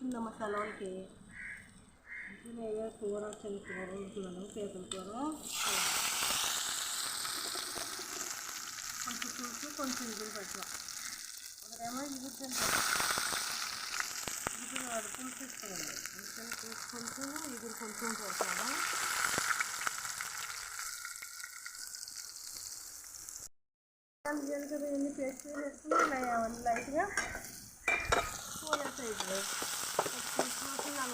వచ్చిందమ్మ సెలవులకి నేను కూర చిన్న కూర ఉంటున్నాను పీతల కూర కొంచెం చూసి కొంచెం ఇగురు పెట్టాం ఒకరేమో ఇగురు తింటాం ఇగురు వాడు పులుసు ఇస్తామండి అందుకని కొంచెం ఇగురు కొంచెం పెడతాను. జీలకర్ర ఇవన్నీ పేస్ట్ వేసుకుని లైట్గా కూర సైజులో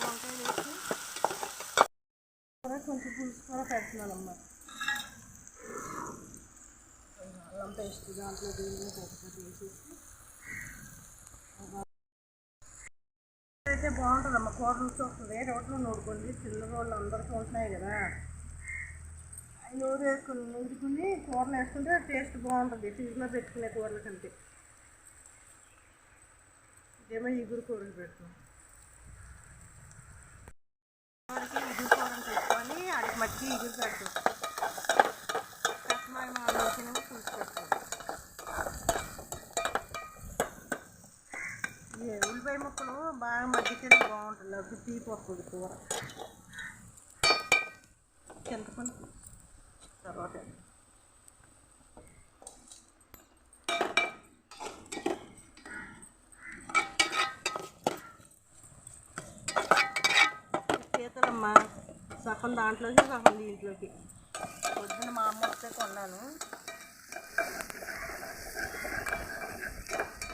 వంకాయలు వేసి కూర కొంచెం పులుసు కూర పెడుతున్నానమ్మా అల్లం పేస్ట్ దాంట్లో దీన్ని పెట్టుకుంటూ వేసేసి అయితే బాగుంటుంది కూర రుచి వస్తుంది రోట్లో నూరుకోండి చిన్న రోళ్ళు అందరికీ ఉంటున్నాయి కదా అవి నూరు వేసుకుని నూరుకుని కూరలు వేసుకుంటే టేస్ట్ బాగుంటుంది ఫ్రిడ్జ్లో పెట్టుకునే కూరల కంటే ఇదేమో ఇగురు కూరలు పెడుతున్నాం వరకు ఇగురు కూరలు పెట్టుకొని అడిగి మట్టి ఇగురు పెడతాం కస్టమర్ పులుసు ఉల్లిపాయ ముక్కలు బాగా మగ్గితేనే బాగుంటుంది. అప్పుడు తీపి వస్తుంది కూర చింతపండు తర్వాత సగం దాంట్లోకి సగం దీంట్లోకి. పొద్దున మా అమ్మ వస్తే కొన్నాను.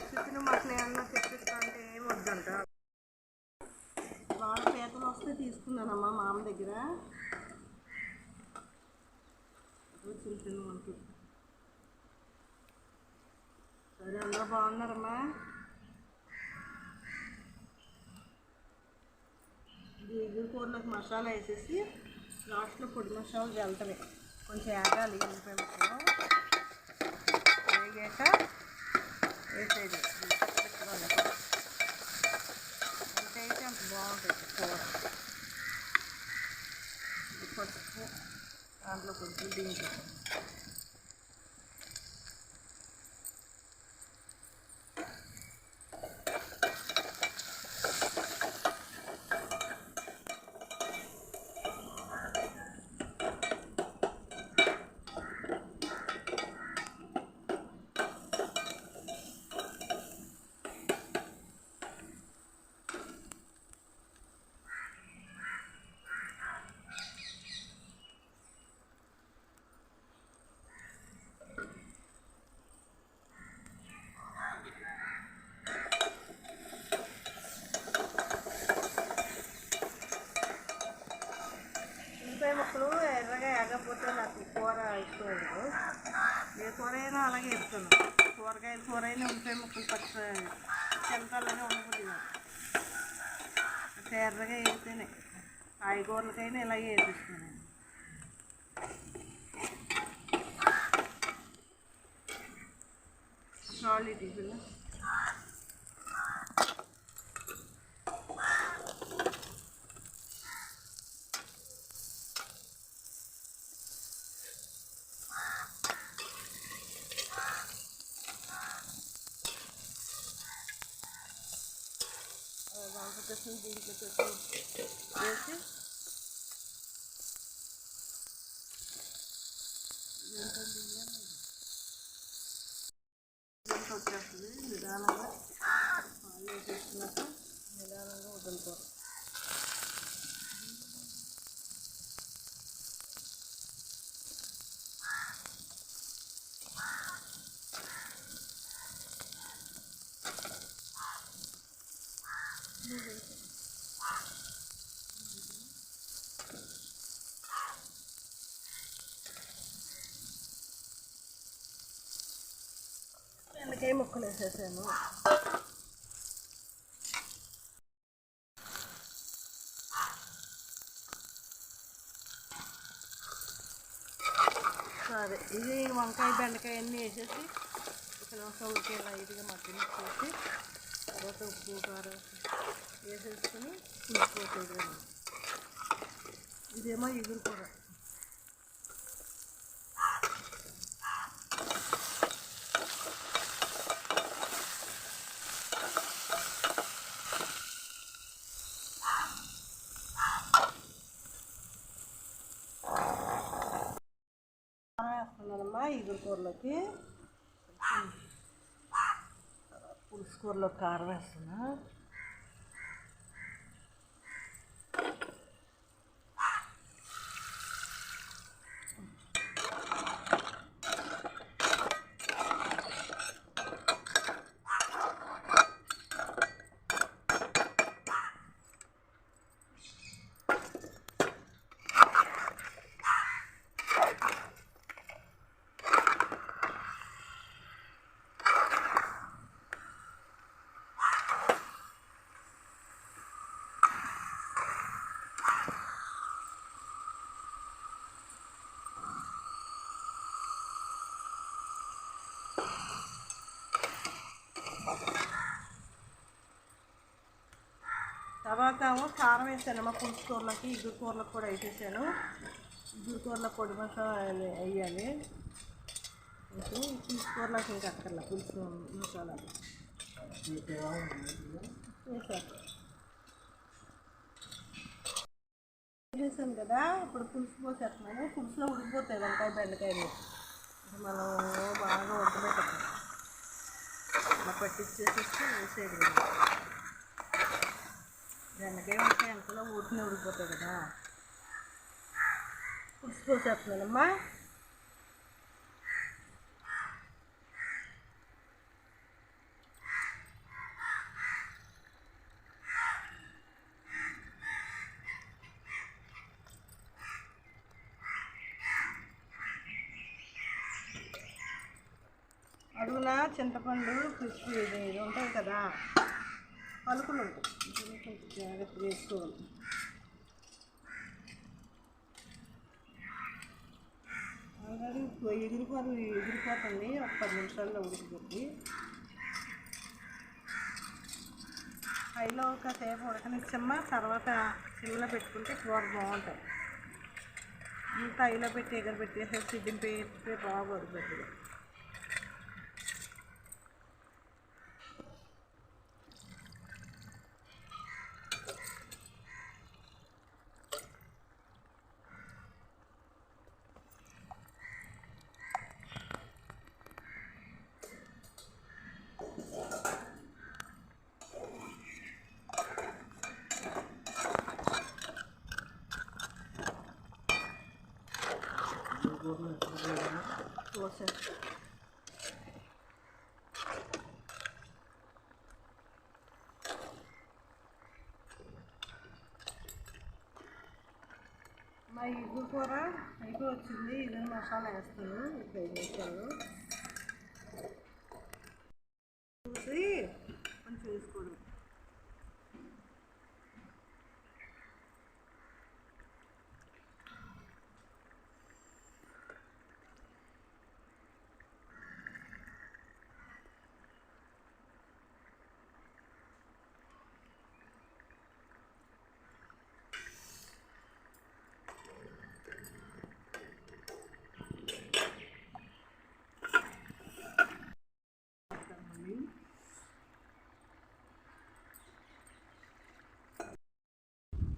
చికెన్ మటన్ ఏమన్నా తెప్పిస్తా అంటే ఏం వద్దంట. వాళ్ళ పీతలు వస్తే తీసుకున్నానమ్మా మా అమ్మ దగ్గర చిన్న చిన్న వంటలు సరే అందరూ బాగున్నారమ్మా? ఇది ఎగురు కూరలోకి మసాలా వేసేసి లాస్ట్లో పొడి మసాలా జల్తమే కొంచెం ఆగాలి ఉల్లిపాయ ముక్కలు. వేగాక వేసేది. పెట్టుకోవాలి ఎంత అయితే అంత బాగుంటుంది కూర. ఇది పసుపు దాంట్లో కొంచెం దీంట్లో ఇప్పుడు ముక్కలు ఎర్రగా ఎగకపోతే నాకు కూర ఇష్టం ఏ కూర అయినా అలాగే ఇస్తాను కూరగాయల కూర అయినా ఉల్లిపాయ ముక్కలు పచ్చ చిలకల్లానే ఉండకూడదు అంటే ఎర్రగా వేస్తేనే కాయగూరలకైనా ఇలాగే వేసిస్తాను. సాల్ట్ టిఫిన్ దాంట్లో తెచ్చిన దీంట్లో తెచ్చిన బెండకాయ ముక్కలు వేసేసాను? సరే ఇది వంకాయ బెండకాయ అన్నీ వేసేసి ఇక్కడ సౌకి లైట్గా మధ్యన చేసి తర్వాత ఉప్పు కారం వేసేసుకొని ఉడికిపోతుంది ఇదేమో ఇగురు వేసుకున్నానమ్మా ఇగురు కూరలోకి. పులుసు కూరలో కారం వేస్తున్నా. తర్వాత ఏమో కారం వేసానమ్మా పులుసు కూరలకి ఇగురు కూరలకు కూడా వేసేసాను. ఇగురు కూరల పొడి మసాలా వేయాలి. పులుసు కూరలకు ఇంకా అక్కర్లా పులుసు మసాలా. వేసాను. కదా ఇప్పుడు పులుసు పోసేస్తున్నాను. పులుసులో ఉడికిపోతాయి వంకాయ బెండకాయలు మనం బాగా ఉడకబెట్టాలి అలా పట్టించేసేసి వేసేది కదా. బెండకాయ ఉంటే ఎంతలో ఊరికనే ఉడికిపోతాయి కదా. పులుసు పోసేస్తున్నానమ్మా అడుగున చింతపండు పిచ్చి ఇది ఉంటుంది కదా. పలుకులు ఉంటాయి. జాగ్రత్త వేసుకోవాలి ఆల్రెడీ ఎగిరిపోదు ఎగిరిపోతుంది ఒక పది నిమిషాల్లో ఉడికిపోద్ది హైలో సేపు ఉడకనిచ్చమ్మా తర్వాత సిమ్లో పెట్టుకుంటే కూర బాగుంటుంది ఇంత హైలో పెట్టి ఎగరబెట్టేసేసి సిద్ధింపేస్తే దింపేస్తే బాగోదు పెద్దగా మా ఇగ్గు కూర అయిపోయి వచ్చింది ఇది మసాలా వేస్తాను ఒక వేస్తాను నిమిషాలు చూసి కొంచెం వేసుకోవడం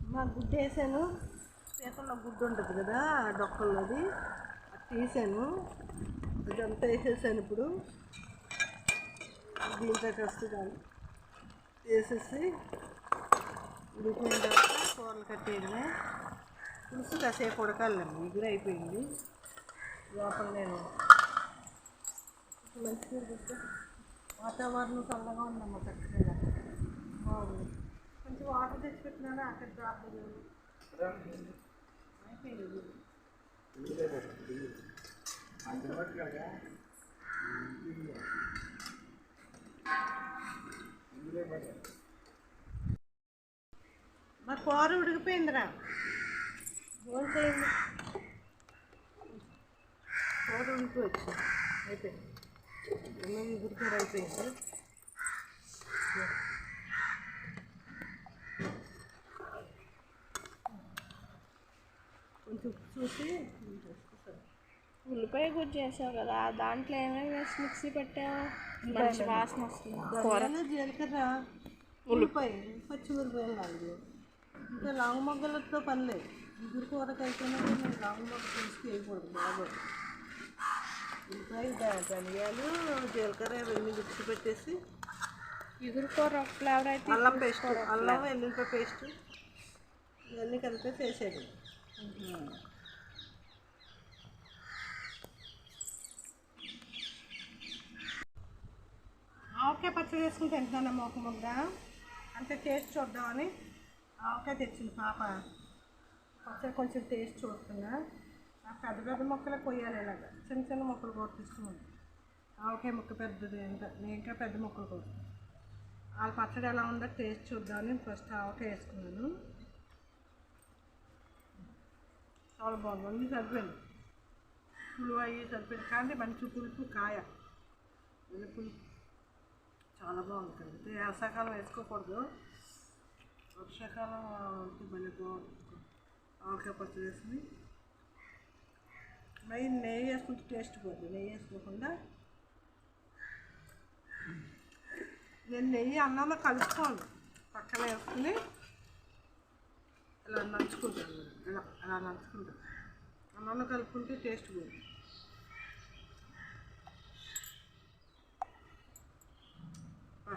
మా గుడ్డు వేసాను. పీతల్లో గుడ్డు ఉంటుంది కదా ఆ డొక్కల్లోది అది. తీసాను. అదంతా వేసేసాను ఇప్పుడు. దీంట్లో వస్తుంది వేసేసి ఉడికిన తర్వాత కూరలు కట్టేయడమే పులుసు కాసేపు ఉడకాలండి ఎగురు అయిపోయింది లోపల నేను మంచిగా వాతావరణం చల్లగా ఉందమ్మా చక్కగా. బాగుంది. కొంచెం వాటర్ తెచ్చిపెట్టినాను? అక్కడ డ్రాప్ అయిపోయింది మా కూర ఉడికిపోయిందిరా. చేయండి కూర ఉడికిపోవచ్చు అయిపోయింది. ఇప్పుడు కూర అయిపోయింది కొంచెం ఉప్పు చూసి. ఉల్లిపాయ గుజ్జు చేసావు కదా దాంట్లో ఏమేమి వేసి మిక్సీ పెట్టావు? మంచి వాసన వస్తుంది. జీలకర్ర ఉల్లిపాయ పచ్చిమిరపాయలు నాలుగు. ఇంకా లాంగ్ మొగ్గలతో పని లేదు. ఇగురు కూరకి అయితేనే నేను లాంగ్ మొగ్గ తీసుకు వేయకూడదు బాగోదు ఉల్లిపాయ ధనియాలు జీలకర్ర ఇవన్నీ మిక్సీ పెట్టేసి ఇగురు కూర ఫ్లేవర్ అయితే అల్లం పేస్ట్ అల్లం వెల్లుల్లిపాయ పేస్ట్ ఇవన్నీ కలిపి వేసేది ఆవకాయ పచ్చడి వేసుకుని తింటున్నాను ఒక ముద్ద అంటే టేస్ట్ చూద్దామని ఆవకాయ తెచ్చింది పాప. పచ్చడి కొంచెం టేస్ట్ చూస్తున్నా. ఆ పెద్ద పెద్ద మొక్కలు కొయ్యాలి ఇలాగ. చిన్న చిన్న మొక్కలు కొట్టిస్తున్నాను ఆవకాయ ముక్క పెద్దది ఇంకా. నేను ఇంకా పెద్ద ముక్కలు కొడుతున్నాను వాళ్ళ పచ్చడి ఎలా ఉందో టేస్ట్ చూద్దామని ఫస్ట్ ఆవకాయ వేసుకున్నాను. చాలా బాగుంది. అన్నీ సరిపోయింది పులుపు అయ్యి సరిపోయింది కానీ మంచి పులుపు కాయ. పులుపు. చాలా బాగుంది కదా ఇది వర్షాకాలం వేసుకోకూడదు. వర్షాకాలం అంటే మళ్ళీ బాగుంటుంది ఆవకాయ పచ్చడి వేసుకుని నెయ్యి నెయ్యి వేసుకుంటే టేస్ట్ పోతుంది నెయ్యి వేసుకోకుండా నేను నెయ్యి అన్నంలో కలుపుకోను. పక్కన వేసుకుని ఇలా నంచుకుంటాను ఇలా అలా నంచుకుంటాను అన్నంలో కలుపుకుంటే టేస్ట్ పోతుంది ఆ,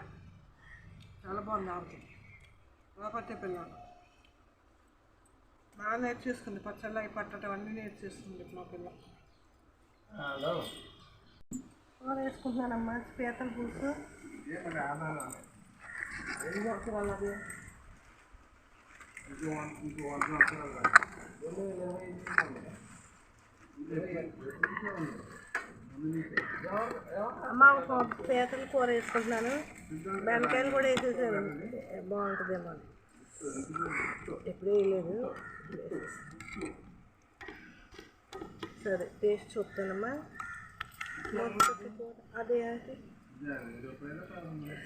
చాలా బాగుంది ఆవిడ బాగా పట్టే పిల్లలు బాగా నేర్చేసుకుంది. పచ్చళ్ళకి పట్టడం అన్నీ నేర్చేసుకుంది మా పిల్ల. కూర వేసుకుంటున్నానమ్మా పీతల పులుసు ఏం చేస్తున్నారు అది ఇంకో వన్ ఇంకో వన్ సంవత్సరాలు అమ్మ ఒక పీతల కూర వేసుకుంటున్నాను. బెండకాయలు కూడా వేసేసాను బాగుంటుందేమో ఎప్పుడూ వేయలేదు. సరే టేస్ట్ చూస్తానమ్మా అదే అది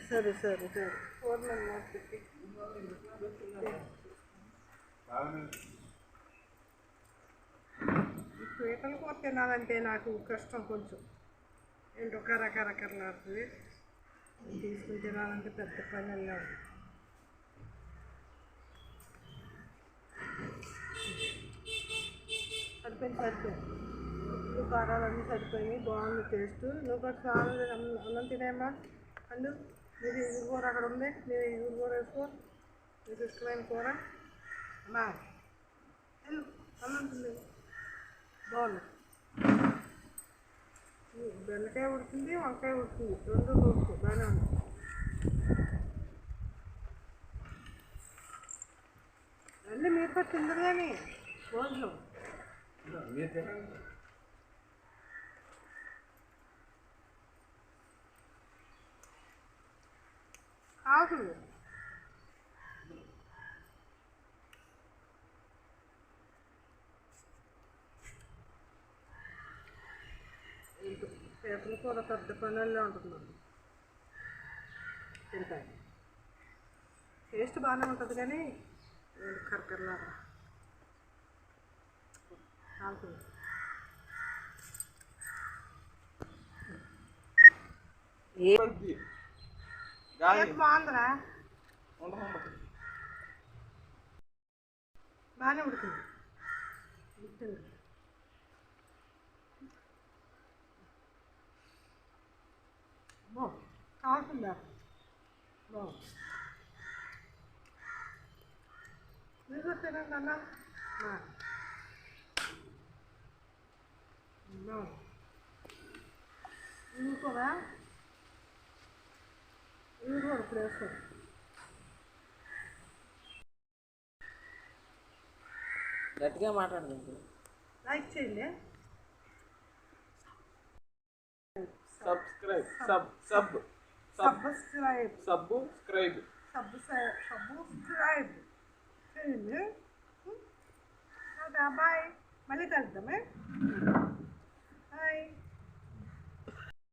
సరే సరే సరే కూర నన్ను మూత పెట్టి. ఈ పీతల కూర తినాలంటే నాకు కష్టం కొంచెం. ఏంటో కరకరకరలాడుతుంది తీసుకుని తినాలంటే పెద్ద పని అన్నాడు సరిపోయింది సరిపోయింది. ఉప్పు కారాలన్నీ సరిపోయి బాగుంది టేస్ట్. నువ్వు కూడా చాలా అన్నం తినేమా అందు మీరు ఇది కూర అక్కడ ఉంది. మీరు ఇది కూర వేసుకో. మీకు ఇష్టమైన కూర. అమ్మా బాగుంది బెండకాయ ఉడుతుంది వంకాయ ఉడుతుంది రెండు ఉడుకు బాగానే ఉంది అన్నీ మీరు కూడా తిందరు కానీ భోజనం ఆకులు పేపర్లు కూడా పెద్ద పనుల్లో ఉంటున్నాను తింటాయి టేస్ట్ బాగానే ఉంటుంది కానీ కరకరలాగా. బాగుందిరా? బాగానే ఉడికింది కావాల్సిందా బో మీరు తినండి అన్న ఇవి కూడా ఇవి కూడా ఇప్పుడు వేసుకోండి గట్టిగా మాట్లాడుతుంది లైక్ చేయండి subscribe sub sub subscribe. Subscribe subscribe subscribe చేయండి బాయ్. మళ్ళీ కలుద్దామే బాయ్.